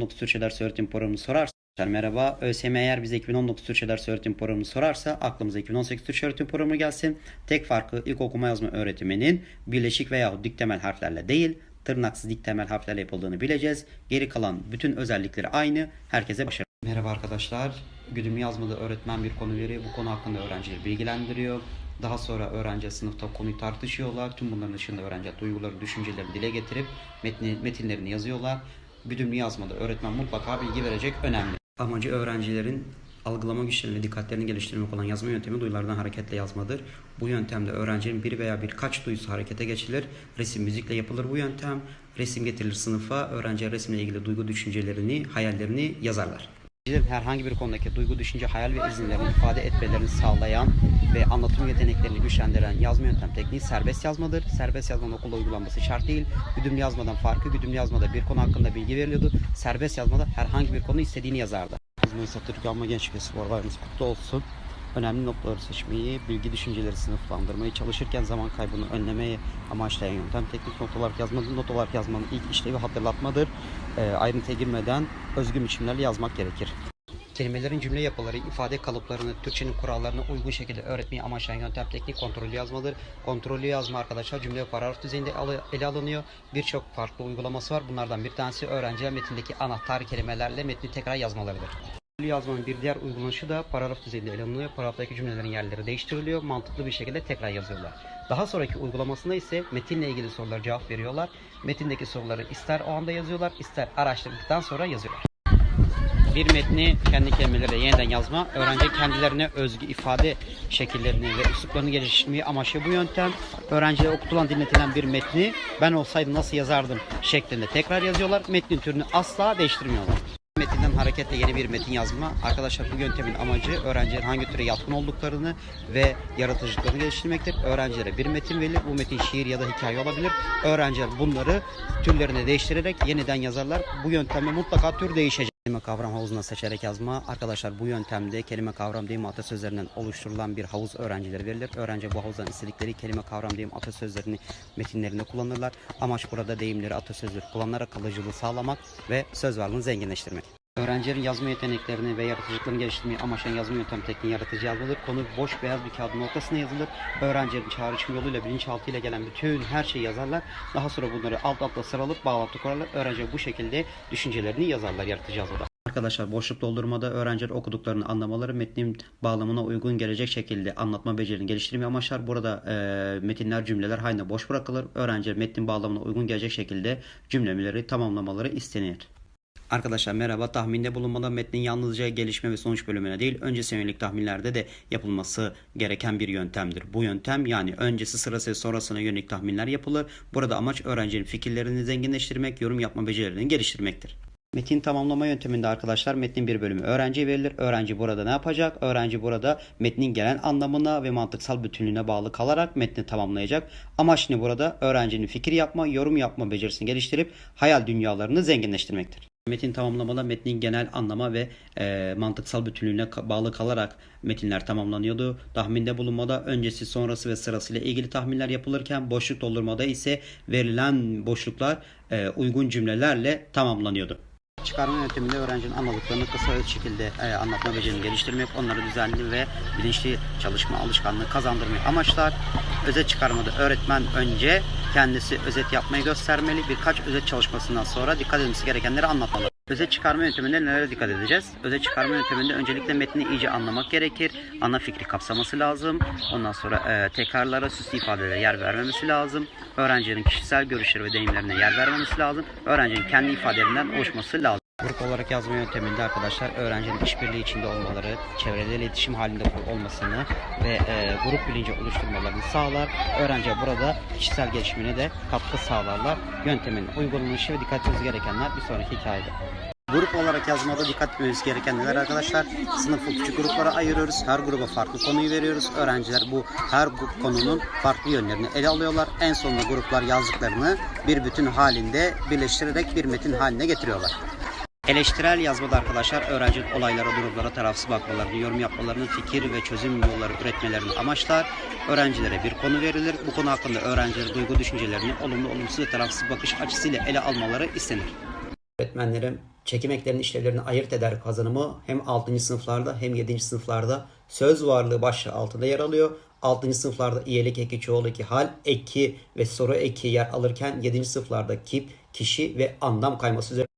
2019 Türkçe Ders Programını sorarsa merhaba ÖSYM eğer bize 2019 Türkçe Ders Programını sorarsa aklımıza 2018 Türkçe Öğretim Programı gelsin. Tek farkı ilk okuma yazma öğretiminin birleşik veya dik temel harflerle değil tırnaksız dik temel harflerle yapıldığını bileceğiz. Geri kalan bütün özellikleri aynı. Herkese başarı. Merhaba arkadaşlar. Güdümlü yazmada öğretmen bir konu veriyor. Bu konu hakkında öğrencileri bilgilendiriyor. Daha sonra öğrenci sınıfta konuyu tartışıyorlar. Tüm bunların dışında öğrenci duyguları, düşüncelerini dile getirip metni, metinlerini yazıyorlar. Güdümlü yazmada öğretmen mutlaka bilgi verecek önemli. Amacı öğrencilerin algılama güçlerini ve dikkatlerini geliştirmek olan yazma yöntemi duyulardan hareketle yazmadır. Bu yöntemde öğrencinin bir veya birkaç duyusu harekete geçilir. Resim müzikle yapılır bu yöntem. Resim getirilir sınıfa. Öğrenciler resimle ilgili duygu düşüncelerini, hayallerini yazarlar. Öğrencilerin herhangi bir konudaki duygu, düşünce, hayal ve izinlerini ifade etmelerini sağlayan ve anlatım yeteneklerini güçlendiren yazma yöntem tekniği serbest yazmadır. Serbest yazmanın okulda uygulanması şart değil. Güdümlü yazmadan farkı, güdümlü yazmada bir konu hakkında bilgi veriliyordu. Serbest yazmada herhangi bir konu istediğini yazardı. Mayıs Türk Alma Gençlik Spor Bayramımız kutlu olsun. Önemli noktaları seçmeyi, bilgi düşünceleri sınıflandırmayı, çalışırken zaman kaybını önlemeyi amaçlayan yöntem. Teknik not olarak yazmanın, not olarak yazmanın ilk işlevi hatırlatmadır. E, ayrıntıya girmeden özgün biçimlerle yazmak gerekir. Kelimelerin cümle yapıları, ifade kalıplarını, Türkçenin kurallarına uygun şekilde öğretmeyi amaçlayan yöntem teknik kontrollü yazmadır. Kontrollü yazma arkadaşlar cümle paragraf düzeyinde ele alınıyor. Birçok farklı uygulaması var. Bunlardan bir tanesi öğrenciler metindeki anahtar kelimelerle metni tekrar yazmalarıdır. Yazmanın bir diğer uygulanışı da paragraf düzeyinde ele alınıyor. Paragraftaki cümlelerin yerleri değiştiriliyor. Mantıklı bir şekilde tekrar yazıyorlar. Daha sonraki uygulamasında ise metinle ilgili sorulara cevap veriyorlar. Metindeki soruları ister o anda yazıyorlar, ister araştırdıktan sonra yazıyorlar. Bir metni kendi kelimeleriyle yeniden yazma, öğrenci kendilerine özgü ifade şekillerini ve üsluplarını geliştirmeyi amaçlıyor bu yöntem. Öğrencilere okutulan dinletilen bir metni ben olsaydım nasıl yazardım şeklinde tekrar yazıyorlar. Metnin türünü asla değiştirmiyorlar. Metinden hareketle yeni bir metin yazma. Arkadaşlar bu yöntemin amacı öğrencilerin hangi türe yatkın olduklarını ve yaratıcılıklarını geliştirmektir. Öğrencilere bir metin verilir. Bu metin şiir ya da hikaye olabilir. Öğrenciler bunları türlerini değiştirerek yeniden yazarlar. Bu yöntemde mutlaka tür değişecek. Kelime kavram havuzuna seçerek yazma. Arkadaşlar bu yöntemde kelime kavram deyim atasözlerinden oluşturulan bir havuz öğrencilere verilir. Öğrenci bu havuzdan istedikleri kelime kavram deyim atasözlerini metinlerinde kullanırlar. Amaç burada deyimleri atasözleri kullanarak kalıcılığı sağlamak ve söz varlığını zenginleştirmek. Öğrencilerin yazma yeteneklerini ve yaratıcılıklarını geliştirmeyi amaçlayan yazma yöntem tekniği yaratıcı yazmadır. Konu boş beyaz bir kağıdın ortasına yazılır. Öğrencilerin çağrışım yoluyla bilinçaltıyla gelen bütün her şeyi yazarlar. Daha sonra bunları alt alta sıralayıp bağlantı kurarlar. Öğrenciler bu şekilde düşüncelerini yazarlar yaratıcı yazmada. Arkadaşlar boşluk doldurmada öğrenciler okuduklarını anlamaları metnin bağlamına uygun gelecek şekilde anlatma becerilerini geliştirmeyi amaçlar. Burada e, metinler cümleler haline boş bırakılır. Öğrenciler metnin bağlamına uygun gelecek şekilde cümleleri tamamlamaları istenir. Arkadaşlar merhaba. Tahminde bulunmada metnin yalnızca gelişme ve sonuç bölümüne değil, öncesi yönelik tahminlerde de yapılması gereken bir yöntemdir. Bu yöntem yani öncesi sırası sonrasına yönelik tahminler yapılır. Burada amaç öğrencinin fikirlerini zenginleştirmek, yorum yapma becerilerini geliştirmektir. Metin tamamlama yönteminde arkadaşlar metnin bir bölümü öğrenciye verilir. Öğrenci burada ne yapacak? Öğrenci burada metnin gelen anlamına ve mantıksal bütünlüğüne bağlı kalarak metni tamamlayacak. Amaç ne burada? Öğrencinin fikir yapma, yorum yapma becerisini geliştirip hayal dünyalarını zenginleştirmektir. Metin tamamlamada metnin genel anlama ve e, mantıksal bütünlüğüne bağlı kalarak metinler tamamlanıyordu. Tahminde bulunmada öncesi, sonrası ve sırasıyla ilgili tahminler yapılırken boşluk doldurmada ise verilen boşluklar e, uygun cümlelerle tamamlanıyordu. Çıkarma yönteminde öğrencinin anladıklarını kısa öz şekilde e, anlatma becerini geliştirmek, onları düzenli ve bilinçli çalışma alışkanlığı kazandırmayı amaçlar. Özet çıkarmada öğretmen önce kendisi özet yapmayı göstermeli. Birkaç özet çalışmasından sonra dikkat edilmesi gerekenleri anlatmalı. Özet çıkarma yönteminde nelere dikkat edeceğiz? Özet çıkarma yönteminde öncelikle metni iyice anlamak gerekir. Ana fikri kapsaması lazım. Ondan sonra e, tekrarlara, süslü ifadelere yer vermemesi lazım. Öğrencinin kişisel görüşleri ve deneyimlerine yer vermemesi lazım. Öğrencinin kendi ifadelerinden oluşması lazım. Grup olarak yazma yönteminde arkadaşlar öğrencinin işbirliği içinde olmaları, çevreyle iletişim halinde olmasını ve e, grup bilinci oluşturmalarını sağlar. Öğrenci burada kişisel gelişimine de katkı sağlarlar. Yöntemin uygulanışı ve dikkat etmeniz gerekenler bir sonraki hikayede. Grup olarak yazmada dikkat etmemiz gereken neler arkadaşlar? Sınıfı küçük gruplara ayırıyoruz. Her gruba farklı konuyu veriyoruz. Öğrenciler bu her konunun farklı yönlerini ele alıyorlar. En sonunda gruplar yazdıklarını bir bütün halinde birleştirerek bir metin haline getiriyorlar. Eleştirel yazmada arkadaşlar öğrencinin olaylara, durumlara tarafsız bakmalarını, yorum yapmalarını, fikir ve çözüm yolları üretmelerini amaçlar. Öğrencilere bir konu verilir. Bu konu hakkında öğrencilerin duygu düşüncelerini olumlu, olumsuz ve tarafsız bakış açısıyla ele almaları istenir. Öğretmenlerim çekim eklerinin işlevlerini ayırt eder kazanımı hem 6. sınıflarda hem 7. sınıflarda söz varlığı başlığı altında yer alıyor. 6. sınıflarda iyelik eki, çoğul eki, hal eki ve soru eki yer alırken 7. sınıflarda kip, kişi ve anlam kayması üzerine